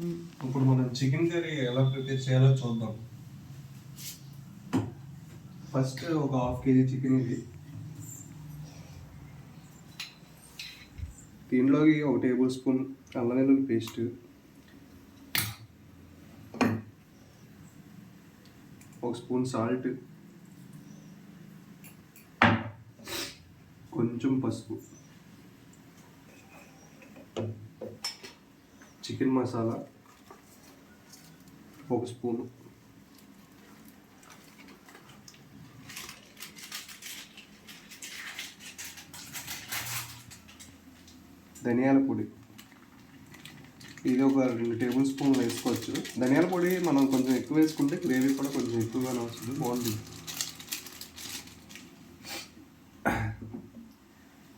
ఇప్పుడు మనం chicken curry ఎలా ప్రిపేర్ చేయాలో చూద్దాం. ఫస్ట్ ఒక హాఫ్ కేజీ చికెన్ ఇది. దీనిలోకి ఒక టేబుల్ స్పూన్ అల్లం వెల్లుల్లి పేస్ట్. ఒక స్పూన్ సాల్ట్. కొంచెం పసుపు. చికెన్ మసాలా ఒక స్పూను. ధనియాల పొడి. ఇది ఒక రెండు టేబుల్ స్పూన్లు వేసుకోవచ్చు. ధనియాల పొడి మనం కొంచెం ఎక్కువ వేసుకుంటే గ్రేవీ కూడా కొంచెం ఎక్కువగానే వస్తుంది. బాగుంటుంది.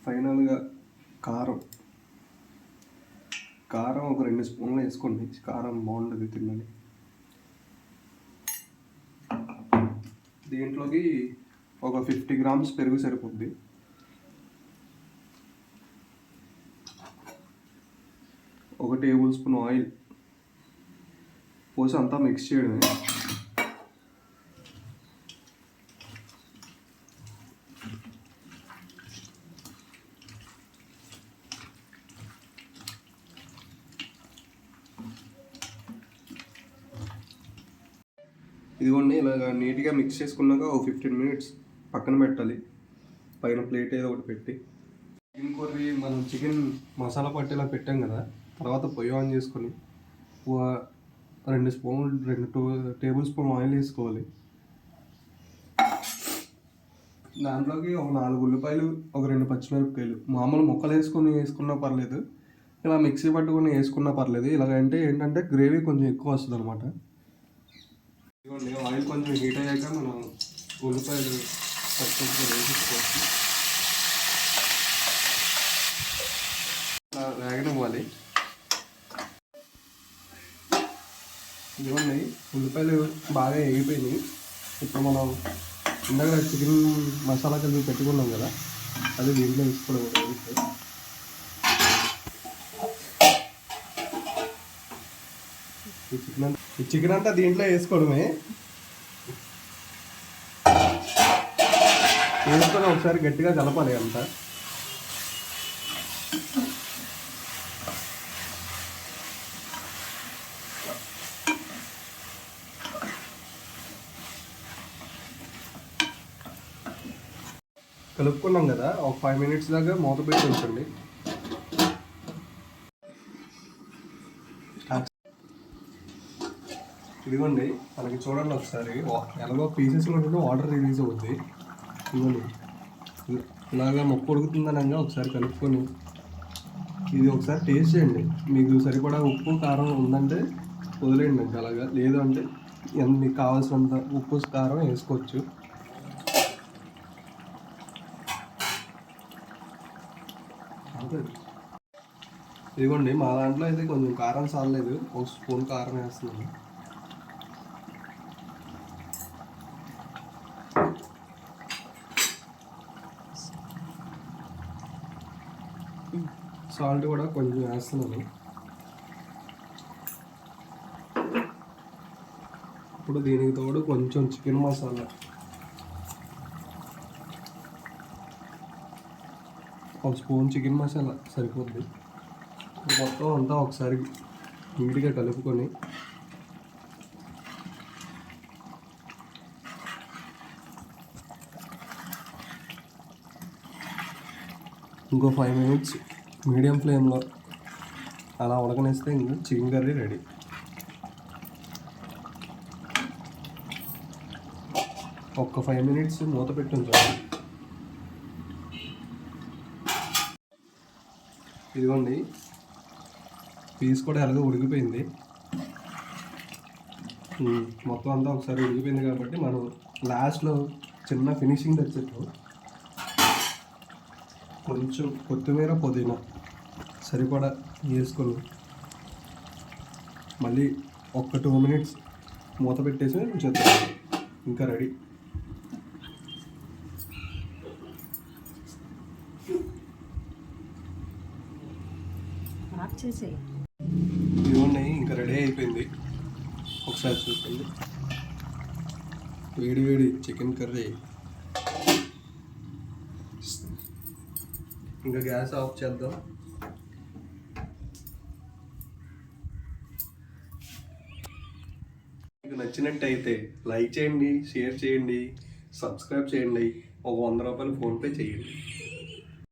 ఫైనల్గా కారం. కారం ఒక రెండు స్పూన్లు వేసుకోండి. కారం బాగుంటుంది తిన్నది. దీంట్లోకి ఒక ఫిఫ్టీ గ్రామ్స్ పెరుగు సరిపోద్ది. ఒక టేబుల్ స్పూన్ ఆయిల్ పోసి అంతా మిక్స్ చేయడమే. ఇదిగోండి ఇలాగ నీట్గా మిక్స్ చేసుకున్నాక ఒక ఫిఫ్టీన్ మినిట్స్ పక్కన పెట్టాలి. పైన ప్లేట్ ఏదో ఒకటి పెట్టి. చికెన్ కర్రీ మనం చికెన్ మసాలా పట్టేలా పెట్టాం కదా తర్వాత పొయ్యి ఆన్ చేసుకొని రెండు స్పూన్ రెండు టూ టేబుల్ స్పూన్ ఆయిల్ వేసుకోవాలి. దాంట్లోకి ఒక నాలుగు ఉల్లిపాయలు ఒక రెండు పచ్చిమిరపకాయలు మామూలు ముక్కలు వేసుకొని వేసుకున్నా పర్లేదు ఇలా మిక్సీ పట్టుకొని వేసుకున్నా పర్లేదు. ఇలాగంటే ఏంటంటే గ్రేవీ కొంచెం ఎక్కువ వస్తుంది అనమాట ఇదిగోండి ఆయిల్ కొంచెం హీట్ అయ్యాక మనం ఉల్లిపాయలు పచ్చిమిరపకాయలు వేసుకోవచ్చు అలా వేగనివ్వాలి ఇదిగోండి ఉల్లిపాయలు బాగా వేగిపోయినాయి. ఇప్పుడు మనం ఇందాక చికెన్ మసాలా కలిపి పెట్టుకున్నాం కదా అది దీంట్లో వేసుకోవడం ఈ చికెన్ అంతా ఈ చికెన్ అంతా దీంట్లో వేసుకోవడమే. వేసుకొని ఒకసారి గట్టిగా కలపాలి అంతా. కలుపుకున్నాం కదా ఒక ఫైవ్ మినిట్స్ దాకా మూత పెట్టి ఉంచండి. ఇదిగోండి మనకి చూడండి ఒకసారి. ఎలాగో పీసెస్లో ఉంటుంటే వాటర్ రిలీజ్ అవుద్ది. ఇదిగోండి. ఇలాగా మొక్క ఉడుకుతుందనగా ఒకసారి కలుపుకొని ఇది ఒకసారి టేస్ట్ చేయండి. మీకు సరిపడా ఉప్పు కారం ఉందంటే వదిలేయండి ఇంకా అలాగా. లేదు అంటే ఎంత మీకు కావాల్సినంత ఉప్పు కారం వేసుకోవచ్చు. ఇదిగోండి మా దాంట్లో అయితే కొంచెం కారం చాలలేదు ఒక స్పూన్ కారం వేస్తున్నాను. సాల్ట్ కూడా కొంచెం వేస్తున్నాను. ఇప్పుడు దీనికి తోడు కొంచెం చికెన్ మసాలా. ఒక స్పూన్ చికెన్ మసాలా సరిపోద్ది. మొత్తం అంతా ఒకసారి నీట్గా కలుపుకొని ఇంకో ఫైవ్ మినిట్స్ మీడియం ఫ్లేమ్లో అలా ఉడకనేస్తే ఇంకా చికెన్ కర్రీ రెడీ. ఒక్క ఫైవ్ మినిట్స్ మూత పెట్టి ఉంచాలి ఇదిగోండి పీస్ కూడా ఎలాగో ఉడికిపోయింది. మొత్తం అంతా ఒకసారి ఉడికిపోయింది కాబట్టి మనం లాస్ట్లో చిన్న ఫినిషింగ్ తెచ్చేట్టు కొంచెం కొత్తిమీర పుదీనా సరిపడా వేసుకొని మళ్ళీ ఒక్క టూ మినిట్స్ మూత పెట్టేసి ఉంచేద్దాం. ఇంకా రెడీ. ఇవన్నీ ఇంకా రెడీ ఒకసారి చూడండి వేడి వేడి చికెన్ కర్రీ. ఇంకా గ్యాస్ ఆఫ్ చేద్దాం. మీకు నచ్చినట్టయితే లైక్ చేయండి షేర్ చేయండి సబ్స్క్రైబ్ చేయండి. ఒక వంద రూపాయలు ఫోన్పే చేయండి.